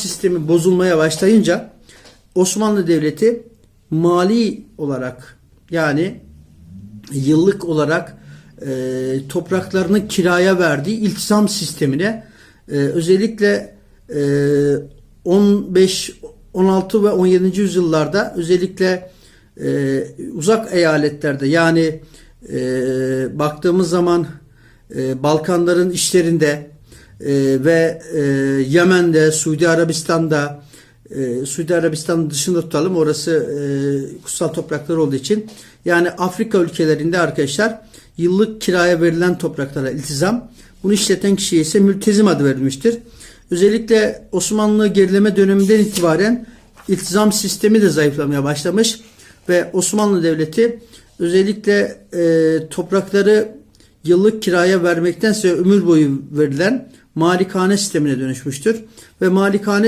sistemi bozulmaya başlayınca Osmanlı Devleti mali olarak yani yıllık olarak e, topraklarını kiraya verdiği iltizam sistemine e, özellikle e, 15, 16 ve 17. yüzyıllarda özellikle e, uzak eyaletlerde yani e, baktığımız zaman e, Balkanların işlerinde e, ve e, Yemen'de, Suudi Arabistan'da e, Suudi Arabistan dışında tutalım orası e, kutsal topraklar olduğu için yani Afrika ülkelerinde arkadaşlar yıllık kiraya verilen topraklara iltizam bunu işleten kişiye ise mültezim adı verilmiştir. Özellikle Osmanlı gerileme döneminden itibaren iltizam sistemi de zayıflamaya başlamış ve Osmanlı Devleti özellikle e, toprakları yıllık kiraya vermektense ömür boyu verilen malikane sistemine dönüşmüştür. Ve malikane